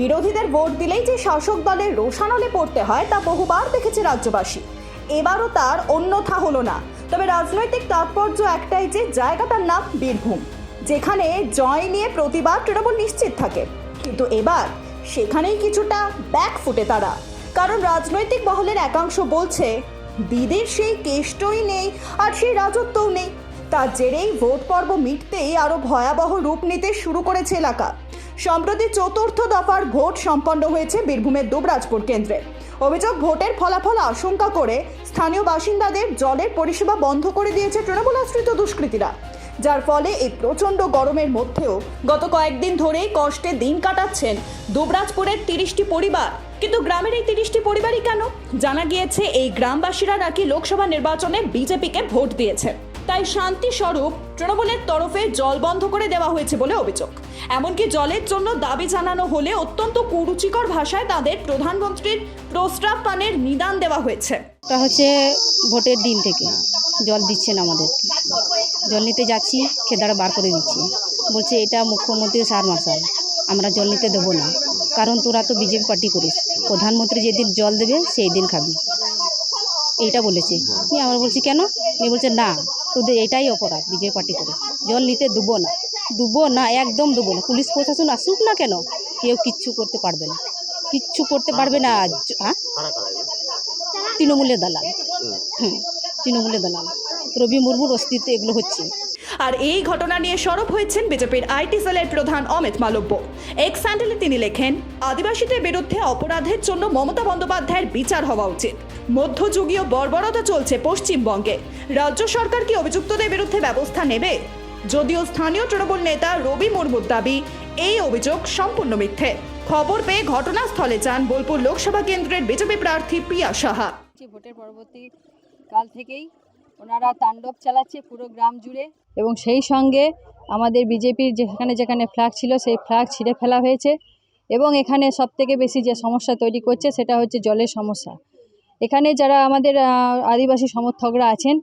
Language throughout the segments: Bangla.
বিরোধীদের ভোট দিলেই যে শাসক দলের রোষানলে পড়তে হয় তা বহুবার দেখেছে রাজ্যবাসী। এবারও তার অন্যথা হলো না। তবে রাজনৈতিক তাৎপর্য একটাই যে জায়গাটার নাম বীরভূম, যেখানে জয় নিয়ে প্রতিবার তৃণমূল নিশ্চিত থাকে। কিন্তু এবার সেখানেই কিছুটা ব্যাক ফুটে তারা। কারণ রাজনৈতিক মহলের একাংশ বলছে, দিদির সেই কেষ্টই নেই আর সেই রাজত্বও নেই। তার জেরেই ভোট পর্ব মিটতেই আরও ভয়াবহ রূপ নিতে শুরু করেছে এলাকা। সম্প্রতি চতুর্থ দফার ভোট সম্পন্ন হয়েছে বীরভূমের দুবরাজপুর কেন্দ্রে। অভিযোগ, ভোটের ফলাফল আশঙ্কা করে স্থানীয় বাসিন্দাদের জলের পরিষেবা বন্ধ করে দিয়েছে তৃণমূল আশ্রিত দুষ্কৃতীরা। যার ফলে এই প্রচণ্ড গরমের মধ্যেও গত কয়েকদিন ধরেই কষ্টে দিন কাটাচ্ছেন দুবরাজপুরের তিরিশটি পরিবার। কিন্তু গ্রামের এই তিরিশটি পরিবারই কেন? জানা গিয়েছে, এই গ্রামবাসীরা নাকি লোকসভা নির্বাচনে বিজেপিকে ভোট দিয়েছে। তাই শান্তি স্বরূপ তৃণমূলের তরফে জল বন্ধ করে দেওয়া হয়েছে বলে অভিযোগ। এমনকি জলের জন্য দাবি জানানো হলে অত্যন্ত কুরুচিকর ভাষায় তাদের প্রধানমন্ত্রীর প্রস্তাব পানের নিদান দেওয়া হয়েছে। তা হচ্ছে ভোটের দিন থেকে জল দিচ্ছেন আমাদেরকে জল নিতে যাচ্ছি, খেদাড়া বার করে দিচ্ছি। বলছে, এটা মুখ্যমন্ত্রী সার মার্শাল, আমরা জল নিতে দেবো না। কারণ তোরা তো বিজেপি পার্টি করিস। প্রধানমন্ত্রী যেদিন জল দেবে সেই দিন খাবি। এইটা বলেছে। নিয়ে আমরা বলছি, কেন? নিয়ে বলছে, না, তোদের এটাই অপরাধ বিজেপি পার্টি করে। জল নিতে দেবো না দেবো না, একদম দেবো না। পুলিশ প্রশাসন আসুক না কেন, কেউ কিচ্ছু করতে পারবে না। কিচ্ছু করতে পারবে না হ্যাঁ? তৃণমূলের দালাল। হুম, তৃণমূলের দালাল। রবি মুর্মুর অস্তিত্ব এগুলো হচ্ছে। আর এই ঘটনা নিয়ে সরব হয়েছেন বিজেপির আইটি সেলের প্রধান অমিত মালব্য। এক্স স্যান্ডেলে তিনি লেখেন, আদিবাসীদের বিরুদ্ধে অপরাধের জন্য মমতা বন্দ্যোপাধ্যায়ের বিচার হওয়া উচিত। মধ্যযুগীয় বর্বরতা চলছে পশ্চিমবঙ্গে। রাজ্য সরকার কি অভিযুক্তদের বিরুদ্ধে ব্যবস্থা নেবে? যদিও স্থানীয় তৃণমূল নেতা রবি মুর্মুর দাবি, এই অভিযোগ সম্পূর্ণ মিথ্যে। খবর পেয়ে ঘটনাস্থলে যান বোলপুর লোকসভা কেন্দ্রের বিজেপি প্রার্থী প্রিয়া সাহা। ভোটের পরবর্তী কাল থেকেই ওনারা তাণ্ডব চালাচ্ছে পুরো গ্রাম জুড়ে। এবং সেই সঙ্গে আমাদের বিজেপির যেখানে যেখানে ফ্ল্যাগ ছিল, সেই ফ্ল্যাগ ছিঁড়ে ফেলা হয়েছে। এবং এখানে সবথেকে বেশি যে সমস্যা তৈরি করছে, সেটা হচ্ছে জলের সমস্যা। এখানে যারা আমাদের আদিবাসী সমর্থকরা আছেন,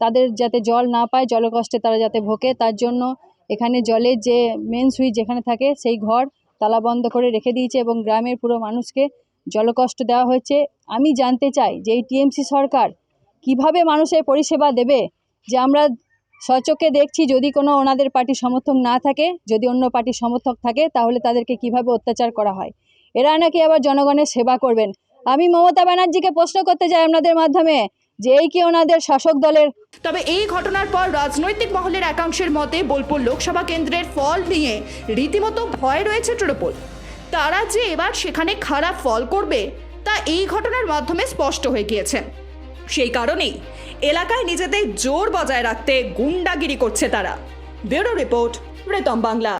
তাদের যাতে জল না পায়, জলকষ্টে তারা যাতে ভোগে, তার জন্য এখানে জলের যে মেন সুইচ যেখানে থাকে, সেই ঘর তালা বন্ধ করে রেখে দিয়েছে এবং গ্রামের পুরো মানুষকে জলকষ্ট দেওয়া হয়েছে। আমি জানতে চাই যে এই টিএমসি সরকার কীভাবে মানুষের পরিষেবা দেবে? যে আমরা সচক্ষে দেখছি যদি কোনো ওনাদের পার্টির সমর্থক না থাকে, যদি অন্য পার্টির সমর্থক থাকে, তাহলে তাদেরকে কীভাবে অত্যাচার করা হয়? এরা নাকি আবার জনগণের সেবা করবেন? আমি মমতা ব্যানার্জিকে প্রশ্ন করতে চাই আপনাদের মাধ্যমে, যে এই কি ওনাদের শাসক দলের তবে এই ঘটনার পর রাজনৈতিক মহলের একাংশের মতে বোলপুর লোকসভা কেন্দ্রের ফল নিয়ে রীতিমতো ভয় রয়েছে তৃণমূল। তারা যে এবার সেখানে খারাপ ফল করবে, তা এই ঘটনার মাধ্যমে স্পষ্ট হয়ে গিয়েছে। সেই কারণেই এলাকায় নিজেদের জোর বজায় রাখতে গুন্ডাগিরি করছে তারা। ব্যুরো রিপোর্ট রেতম বাংলা।